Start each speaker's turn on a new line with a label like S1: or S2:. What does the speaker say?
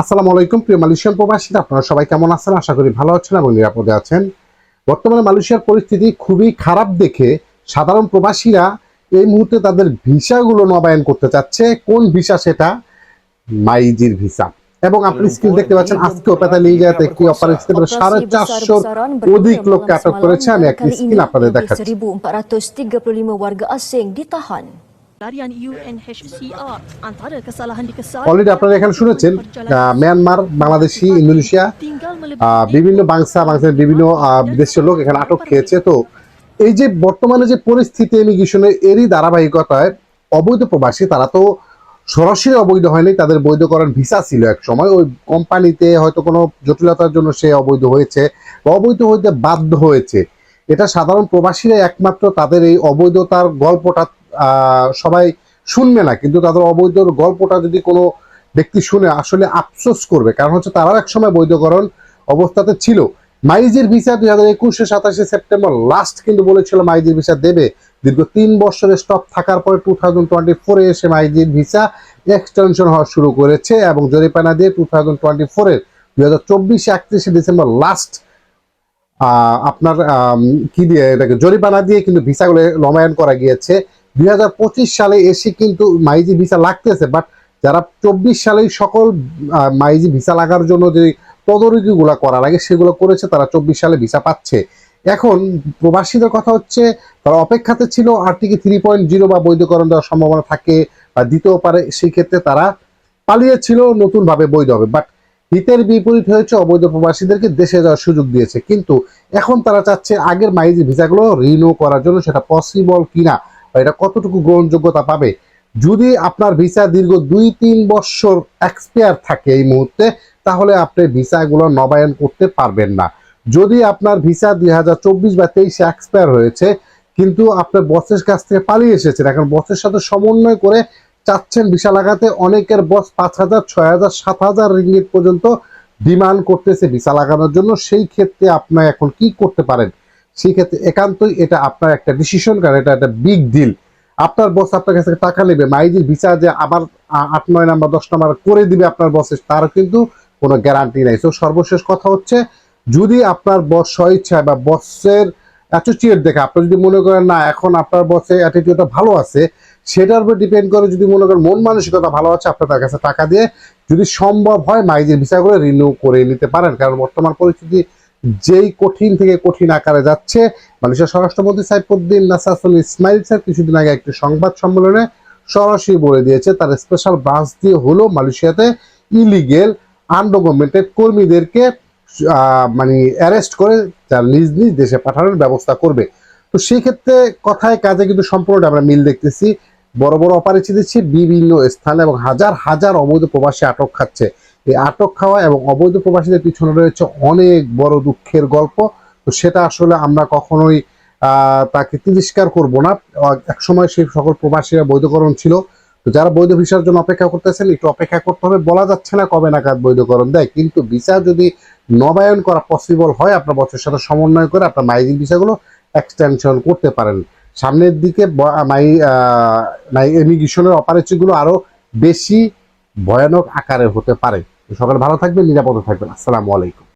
S1: আসসালামু আলাইকুম প্রিয় মালয়েশিয়ান প্রবাসীরা। আপনারা সবাই কেমন আছেন? আশা করি ভালো আছেন এবং নিরাপদে আছেন। বর্তমানে মালয়েশিয়ার পরিস্থিতি খুবই খারাপ দেখে সাধারণ প্রবাসীরা এই মুহূর্তে তাদের ভিসাগুলো নবায়ন করতে চাচ্ছে। কোন ভিসা সেটা? মাইজির ভিসা। এবং আপনি স্ক্রিন দেখতে পাচ্ছেন আজকেও পেতালিঙ্গাতে একটি অপারেশন সাড়ে চারশোর অধিক লোককে আটক করেছে। আমি একটি স্ক্রিন আপনাদের দেখাচ্ছি।
S2: 1,435 warga asing ditahan.
S3: Pelarian UNHCR antara kesalahan dikesan
S1: already আপনারা এখানে শুনেছেন মিয়ানমার বাংলাদেশি ইন্দোনেশিয়া বিভিন্ন বাংসা বাংলাদেশের বিভিন্ন দেশের লোক এখানে আটক খেয়েছে তো এই যে বর্তমানে যে পরিস্থিতি ইমিগ্রেশনের এরই ধারাবাহিকতায় অবৈধ প্রবাসী তারা তো সরাসরি অবৈধ হয়নি তাদের বৈধকরণ ভিসা ছিল এক সময় ওই কোম্পানিতে হয়তো কোনো জটিলতার জন্য সে অবৈধ হয়েছে বা অবৈধ হইতে বাধ্য হয়েছে এটা সাধারণ প্রবাসীরা একমাত্র তাদের এই অবৈধতার গল্পটা সবাই শুনবে না, কিন্তু তাদের অবৈধর গল্পটা যদি কোনো ব্যক্তি শুনে, আসলে আফসোস করবে। কারণ হচ্ছে তারাও একসময় বৈধকরণ অবস্থাতে ছিল। মাইজির ভিসা দুই হাজার একুশে সাতাশে সেপ্টেম্বর লাস্ট কিন্তু বলেছিল মাইজির ভিসা দেবে। দীর্ঘ তিন বছরের স্টপ থাকার পরে টু থাউজেন্ড টোয়েন্টি ফোরে এসে মাইজির ভিসা এক্সটেনশন হওয়া শুরু করেছে এবং জরিপানা দিয়ে টু থাউজেন্ড টোয়েন্টি ফোরের দুই হাজার চব্বিশে একত্রিশে ডিসেম্বর লাস্ট আপনার কি দিয়ে এটাকে জরিমানা দিয়ে কিন্তু ভিসাগুলো নবায়ন করা গিয়েছে। দুই হাজার পঁচিশ সালে এসে কিন্তু মাইজি ভিসা লাগতেছে বাট যারা চব্বিশ সালেই সকল মাইজি ভিসা লাগার জন্য যে তদারকিগুলো করা লাগে, সেগুলো করেছে, তারা চব্বিশ সালে ভিসা পাচ্ছে। এখন প্রবাসীদের কথা হচ্ছে, তারা অপেক্ষাতে ছিল আরটিকে থ্রি পয়েন্ট জিরো বা বৈধকরণ দেওয়ার সম্ভাবনা থাকে বা দিতেও পারে, সেই ক্ষেত্রে তারা পালিয়েছিল, নতুনভাবে বৈধ হবে। বাট হিতের বিপরীত হয়েছে, অবৈধ প্রবাসীদেরকে দেশে যাওয়ার সুযোগ দিয়েছে। কিন্তু এখন তারা চাচ্ছে আগের মাইজি ভিসাগুলো রিনিউ করার জন্য সেটা পসিবল কিনা। এটা কতটুকু গ্রহণযোগ্যতা পাবে? যদি আপনার ভিসা দীর্ঘ দুই, তিন বছর এক্সপায়ার থাকে এই মুহূর্তে, তাহলে আপনি ভিসাগুলো নবায়ন করতে পারবেন না। যদি আপনার ভিসা দুই হাজার চব্বিশ বা তেইশে এক্সপায়ার হয়েছে, কিন্তু আপনার বসের কাছ থেকে পালিয়ে এসেছেন, এখন বসের সাথে সমন্বয় করে চাচ্ছেন ভিসা লাগাতে, অনেকের বস পাঁচ হাজার, ছয় হাজার, সাত হাজার রিঙ্গিত পর্যন্ত ডিমান্ড করতেছে ভিসা লাগানোর জন্য, সেই ক্ষেত্রে আপনি এখন কি করতে পারেন? সেই ক্ষেত্রে একান্তই এটা আপনার একটা ডিসিশন কারণ এটা একটা বিগ ডিল আপনার বস আপনার কাছে টাকা নেবে মাইজির ভিসা যে আবার আট নয় নাম্বার দশ নাম্বার করে দিবে আপনার বসের তার কিন্তু কোনো গ্যারান্টি নাই। তো সর্বশেষ কথা হচ্ছে, যদি আপনার বস স্বইচ্ছায় বা বসের অ্যাটিটিউড দেখে, আপনি যদি মনে করেন, না, এখন আপনার বসের অ্যাটিটিউডটা ভালো আছে, সেটার উপর ডিপেন্ড করে যদি মনে করেন, মন মানসিকতা ভালো আছে, আপনি তার কাছে টাকা দিয়ে যদি সম্ভব হয় মাইজের ভিসাগুলো রিনিউ করে নিতে পারেন। কারণ বর্তমান পরিস্থিতি যেই কঠিন থেকে কঠিন আকারে যাচ্ছে, মালয়েশিয়ার স্বরাষ্ট্রমন্ত্রী সাইফুদ্দিন নাসাসুল ইসমাইল স্যার কিছুদিন আগে একটি সংবাদ সম্মেলনে সরাসরি বলে দিয়েছে, তার স্পেশাল ব্রাঞ্চ দিয়ে হলো মালয়েশিয়াতে ইলিগেল আনডকুমেন্টেড কর্মীদেরকে মানে অ্যারেস্ট করে তার নিজ নিজ দেশে পাঠানোর ব্যবস্থা করবে। তো সেই ক্ষেত্রে কথায় কাজে কিন্তু সম্পূর্ণটা আমরা মিল দেখতেছি। বড় বড় অপারেশন দিচ্ছে, বিভিন্ন স্থানে এবং হাজার হাজার অবৈধ প্রবাসী আটক খাচ্ছে। এই আটক খাওয়া এবং অবৈধ প্রবাসীদের পিছনে রয়েছে অনেক বড় দুঃখের গল্প। তো সেটা আসলে আমরা কখনোই তাকে তিরস্কার করব না। এক সময় সেই সকল প্রবাসীরা বৈধকরণ ছিল। তো যারা বৈধ ভিসার জন্য অপেক্ষা করতেছেন, একটু অপেক্ষা করতে হবে। বলা যাচ্ছে না কবে নাগাদ বৈধকরণ দেয়। কিন্তু ভিসা যদি নবায়ন করা পসিবল হয়, আপনার বছরের সাথে সমন্বয় করে আপনার মাইজিং ভিসাগুলো এক্সটেনশন করতে পারেন। সামনের দিকে মাই মাই ইমিগ্রেশনের অপারেশনগুলো আরও বেশি ভয়ানক আকারে হতে পারে। সকালে ভালো থাকবেন নিরাপদে থাকবেন। আসসালামু আলাইকুম।